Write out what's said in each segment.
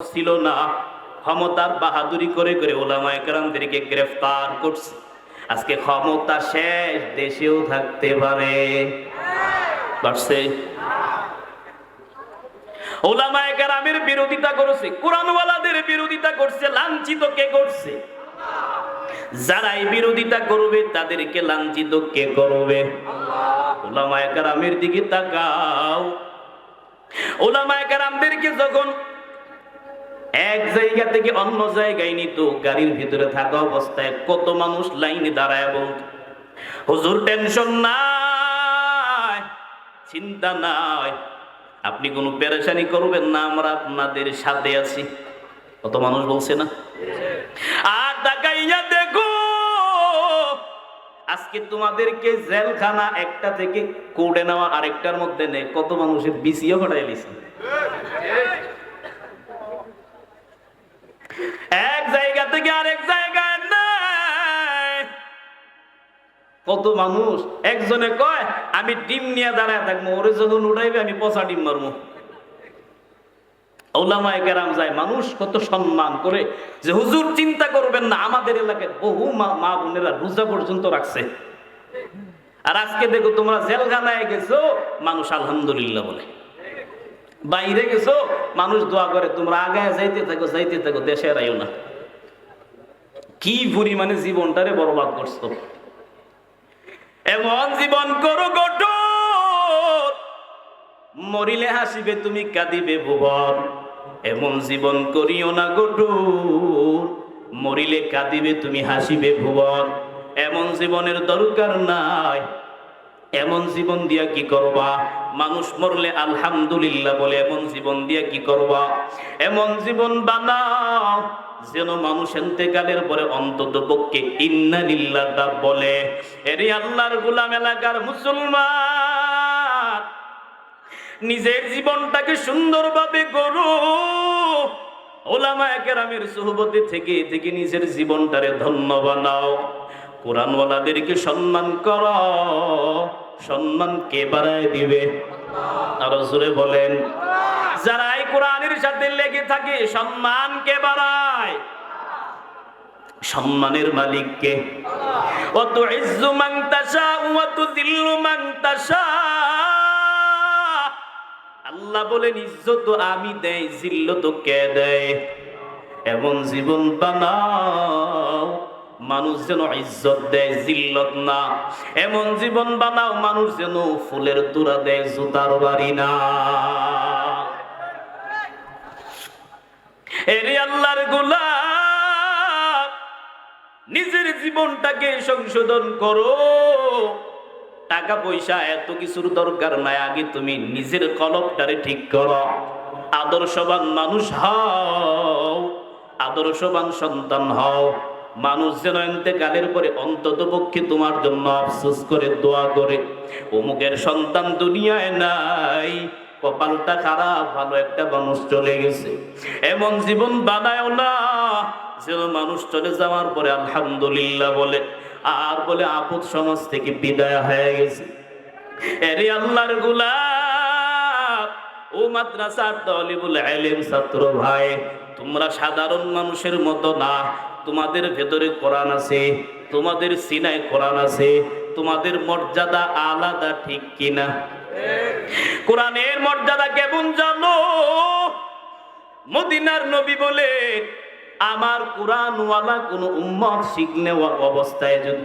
ছিল না। ক্ষমতার বাহাদুরি করে করে ওলামা একরামদেরকে গ্রেফতার করছে। আজকে ক্ষমতা শেষ, দেশেও থাকতে পারে। একরামের বিরোধিতা করেছে, কোরআনওয়ালাদের বিরোধিতা করছে, লাঞ্ছিত কে করছে? যারা বিরোধিতা করবে, তাদেরকে লাঞ্ছিত কে করবে? ওলামা একরামের দিকে তাকাও। ওলামা একরামদেরকে যখন এক জায়গা থেকে অন্য জায়গায় নিত। গাড়ির ভিতরে থাকা অবস্থায় কত মানুষ লাইনে দাঁড়ায় বলত হুজুর, টেনশন নাই, চিন্তা নাই, আপনি কোনো পেরেশানি করবেন না, আমরা আপনাদের সাথে আছি। কত মানুষ বলছে না? আর তাকাইয়া দেখো, আজকে তোমাদেরকে জেলখানা একটা থেকে কোর্টে নেওয়া আরেকটার মধ্যে নেই। কত মানুষের বিসিও ঘটাই লিছে কত মানুষ? একজনে কয়, আমি ডিম নিয়ে দাঁড়ায় থাকব, ওরে যখন উঠাইবে আমি পচা ডিম মারবো। যায়, মানুষ কত সম্মান করে যে হুজুর চিন্তা করবেন না, আমাদের এলাকায় বহু মা বোনেরা রোজা পর্যন্ত রাখছে। আর আজকে দেখো তোমরা জেলখানায় গেছো, মানুষ আলহামদুলিল্লাহ বলে। বাইরে গেছো, মানুষ দোয়া করে, তোমরা আগায় যাইতে থাকো যাইতে থাকো, দেশে রাইও না। কি পরিমাণে জীবনটারে বরবাদ করছ। এমন জীবন করো গঠন মরিলে হাসিবে, তুমি কাঁদিবে ভুবন। এমন জীবন করিও না গঠন মরিলে কাঁদিবে, তুমি হাসিবে ভুবন। এমন জীবনের দরকার নাই। এমন জীবন দিয়া কি করবা? মানুষ মরলে আলহামদুলিল্লাহ বলে এমন জীবন দিয়া কি করবা? এমন জীবন বানাও, যেন মানুষ এতেকালের পরে অন্তত পক্ষে ইন্নালিল্লাহটা বলে। এরে আল্লাহর গোলাম এলাকার মুসলমান, নিজের জীবনটাকে সুন্দরভাবে গড়ো। ওলামা কেরামের সোহবতে থেকে থেকে নিজের জীবনটারে ধন্য বানাও। কোরআনওয়ালাদেরকে সম্মান কর। সম্মান কে বাড়ায় দিবে? আরও জোরে বলেন। যারা এই কোরআনের সাথে লেগে থাকে, সম্মান কে বাড়ায়? সম্মানের মালিককে অত ইজ্জু মান তাশা ওয়া তুযিল্লু মান আল্লাহ বলেন, ইজ্জত আমি দেই, জিল্লত কে দেয়? এমন জীবন বানাও মানুষ যেন ইজ্জত দেয়, জিল্লত না। এমন জীবন বানাও, মানুষ যেন ফুলের তোরা দেয়, জুতার বাড়ি না। এরে আল্লাহর গোলাপ, নিজের জীবনটাকে সংশোধন করো। টাকা পয়সা এত কিছুর দরকার নাই, আগে তুমি নিজের কলপটারে ঠিক করো। আদর্শবান মানুষ হও, আদর্শবান সন্তান হও। মানুষ যেন এতেকালের পরে অন্তত পক্ষে তোমার জন্য আফসোস করে, দোয়া করে, অমুকের সন্তান দুনিয়ায় নাই, কপালটা খারাপ, ভালো একটা মানুষ চলে গেছে। এমন জীবন বানায়ও না, যেন মানুষ চলে যাওয়ার পরে আলহামদুলিল্লাহ বলে, আর বলে আপদ সমাজ থেকে বিদায় হয়ে গেছে। এরে আল্লাহর গুলাব ও মাদ্রাসার আলেম ছাত্র ভাই, তোমরা সাধারণ মানুষের মতো না তোমাদের ভেতরে কোরআন আছে, তোমাদের সিনায় কোরআন আছে, তোমাদের মর্যাদা আলাদা ঠিক কিনা? কোরআনের মর্যাদা কেমন জানো? মদিনার নবী বলে আমার কোরআনওয়ালা কোন উম্মত শিখনে অবস্থায় যদি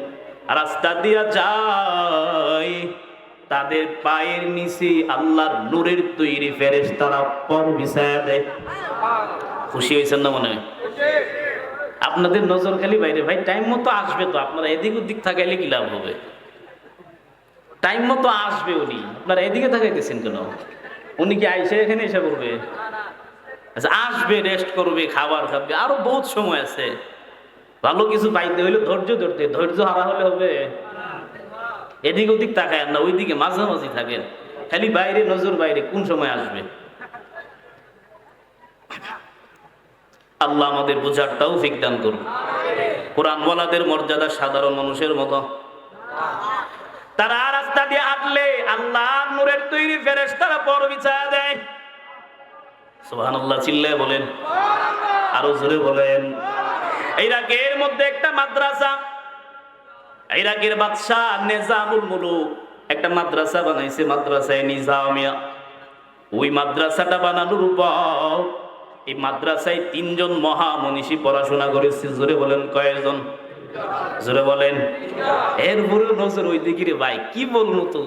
রাস্তা দিয়া যায়, তাদের পায়ের নিচে আল্লাহর নূরের তৈরি ফেরেস তারা পর বিছায়া দেয়। খুশি হয়েছেন না মনে হয়? আপনাদের নজর খালি বাইরে। ভাই টাইম মতো আসবে তো, আপনারা এদিক ওদিক থাকাইলে কি লাভ হবে? টাইম মতো আসবে উনি। আপনারা এদিকে থাকাইতেছেন কেন? উনি কি আইসে এখানে এসে করবে আচ্ছা আসবে রেস্ট করবে, খাবার খাবে। আরও বহুত সময় আছে। ভালো কিছু পাইতে হইলে ধৈর্য ধরতে, ধৈর্য হারা হলে হবে। এদিক ওদিক তাকায় না, ওইদিকে মাঝামাঝি থাকেন। খালি বাইরে, নজর বাইরে, কোন সময় আসবে? আল্লাহ আমাদের বোঝারটাও দান করুন। কোরআনওয়ালাদের মর্যাদা সাধারণ মানুষের মতো। তারা রাস্তা দিয়ে হাঁটলে আল্লাহ নূরের তৈরি ফেরেস তারা পর বিছায়া দেয়। বলেন। আরও বলেন। মধ্যে একটা মাদ্রাসা বাদশাহ মুলুক একটা মাদ্রাসা বানাইছে, মাদ্রাসায় নিজামিয়া। ওই মাদ্রাসাটা বানানোর পর এই মাদ্রাসায় তিনজন মহামনীষী পড়াশোনা করেছে। জোরে বলেন কয়েকজন? জোরে বলেন। এরপরে নজর ওই দিকে রে ভাই, কি বলব তো?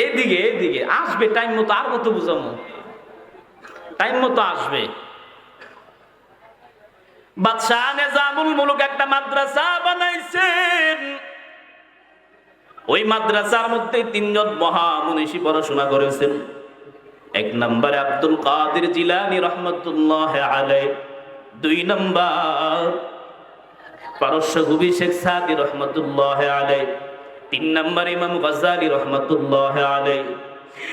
এইদিকে এইদিকে আসবে টাইম মতো আর কত বুঝামো? টাইম মতো আসবে। বাদশাহ নিজামুল মুলুক একটা মাদ্রাসা বানাইছেন। ওই মাদ্রাসার মধ্যে তিনজন মহামনীষী পড়াশোনা করেছেন। এক নম্বরে আব্দুল কাদের জিলানি রহমতুল্লাহ আলাই দুই নম্বর পারস্য কবি শেখ সাদি রহমতুল্লাহ আলাই তিন নম্বর ইমাম গজালি রহমতুল্লাহ আলাই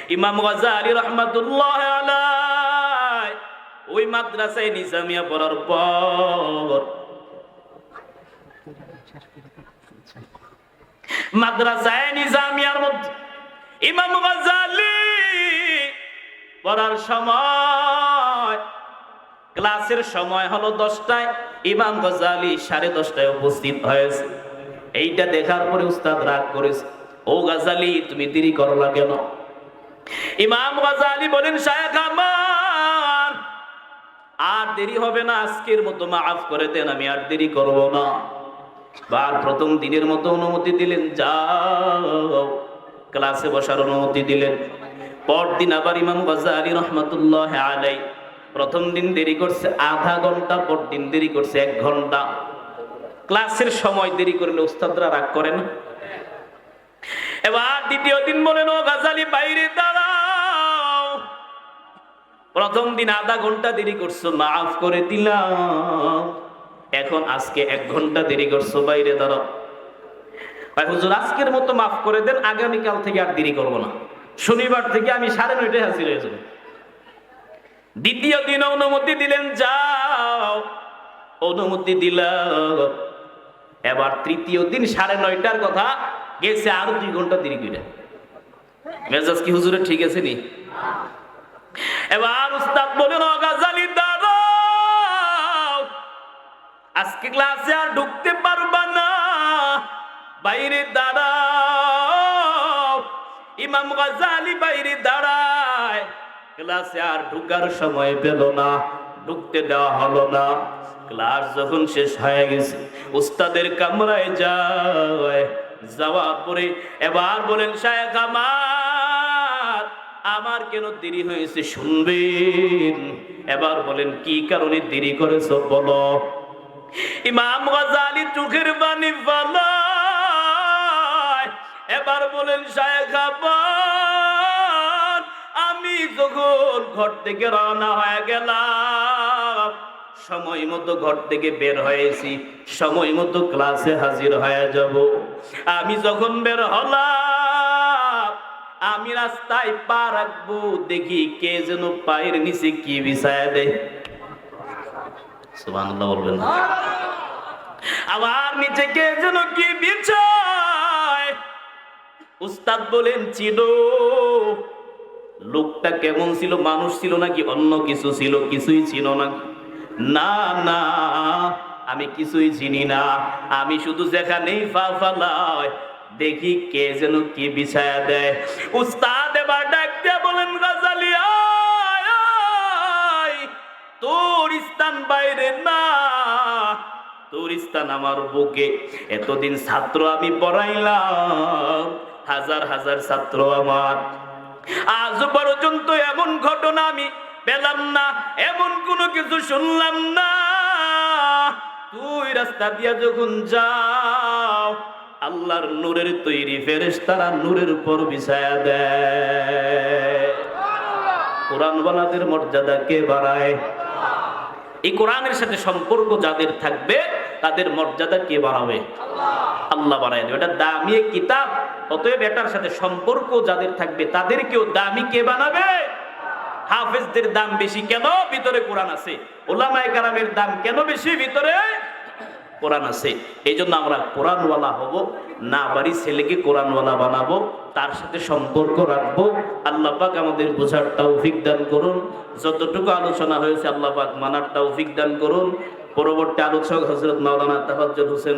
ইমাম গজালি রহমতুল্লাহ আলাই ওই মাদ্রাসায় নিজামিয়া পড়ার পর মাদ্রাসায় নিজামিয়ার মধ্যে ইমাম গজালি পড়ার সময়। ক্লাসের সময় হলো দশটায়, ইমাম গজালি সাড়ে দশটায় উপস্থিত হয়েছে। এইটা দেখার পরে উস্তাদ রাগ করেছে, ও গাজালি, তুমি দেরি করো না কেন? ইমাম গাজালি বলেন, শায়েখ আমার, আর দেরি হবে না, আজকের মতো মাফ করে দেন, আমি আর দেরি করব না। বার প্রথম দিনের মতো অনুমতি দিলেন, যাও। ক্লাসে বসার অনুমতি দিলেন। পরদিন আবার ইমাম গজালি রহমতুল্লাহ আলাই প্রথম দিন দেরি করছে, আধা ঘণ্টা পর দিন দেরি করছে, এক ঘণ্টা। ক্লাসের সময় দেরি করলে উস্তাদরা রাগ করে না? এবার দ্বিতীয় দিন বলেন, ও গাজালি, বাইরে দাঁড়াও। প্রথম দিন আধা ঘণ্টা দেরি করছ, মাফ করে দিলাম। এখন আজকে এক ঘণ্টা দেরি করছ, বাইরে দাঁড়াও। হুজুর, আজকের মতো মাফ করে দেন, আগামীকাল থেকে আর দেরি করব না। শনিবার থেকে আমি সাড়ে নয়টায় হাজির হয়ে যাব দ্বিতীয় দিন অনুমতি দিলেন, যাও। অনুমতি দিলাম। এবার তৃতীয় দিন সাড়ে নয়টার কথা গেছে আরও দুই ঘণ্টা দেরি করে। মেজাজ কি হুজুরে ঠিক আছে নি? এবার উস্তাদ বলেন অগাজালি দাঁড়াও আজকে ক্লাসে আর ঢুকতে পারবা না। বাইরে দাঁড়াও ইমাম গাজালি বাইরে দাঁড়ায়। ক্লাসে আর ঢুকার সময় পেল না, ঢুকতে দেওয়া হলো না। ক্লাস যখন শেষ হয়ে গেছে, উস্তাদের কামরায় যায়। যাওয়ার পরে এবার বলেন, শায়েখ আমার আমার কেন দেরি হয়েছে শুনবেন? এবার বলেন, কি কারণে দেরি করেছ বলো? ইমাম গাজালি চোখের বাণী ফালায় এবার বলেন আমি যখন ঘর থেকে রওনা হয়ে গেলাম, সময় মতো ঘর থেকে বের হয়েছি, সময় মতো ক্লাসে হাজির হয়ে যাব আমি যখন বের হলাম, আমি রাস্তায় পা রাখব, দেখি কে যেন পায়ের নিচে কি বিছায়া দেয়। আবার নিচে কে যেন কি বিছায় উস্তাদ বলেন চিনো লোকটা কেমন ছিল? মানুষ ছিল নাকি অন্য কিছু ছিল? কিছুই ছিল না। না না, আমি কিছুই চিনি না। আমি শুধু যেখানেই ফা ফালাই দেখি কে যেন কি বিছায়া দেয়। উস্তাদ এবার ডাক দিয়ে বলেন তোর স্থান বাইরে না। তোর স্থান আমার বুকে। এতদিন ছাত্র আমি পড়াইলাম হাজার হাজার ছাত্র আমার। আজ পর্যন্ত এমন ঘটনা আমি পেলাম না, এমন কোনো কিছু শুনলাম না। তুই রাস্তা দিয়া যখন যাও, আল্লাহর নূরের তৈরি ফেরেস তারা নূরের উপর বিছায়া দেয়। কোরআন বালাদের মর্যাদা কে বাড়ায়? এই কোরআনের সাথে সম্পর্ক যাদের থাকবে, তাদের মর্যাদা কে বাড়াবে? আল্লাহ বাড়ায় দেবে। এটা দামি কিতাব অতএব এটার সাথে সম্পর্ক যাদের থাকবে, তাদেরকেও দামি কে বানাবে? হাফেজদের দাম বেশি কেন? ভিতরে কোরআন আছে। ওলামায়ে কারামের দাম কেন বেশি? ভিতরে কোরআন আছে। এই জন্য আমরা কোরআনওয়ালা হব, না পারি ছেলেকে কোরআনওয়ালা বানাবো, তার সাথে সম্পর্ক রাখব। আল্লাহ আমাদের বোঝার তৌফিক দান করুন। যতটুকু আলোচনা হয়েছে আল্লাহ মানার তৌফিক দান করুন। পরবর্তী আলোচক হজরত মাওলানা তাহাজ্জুদ হোসেন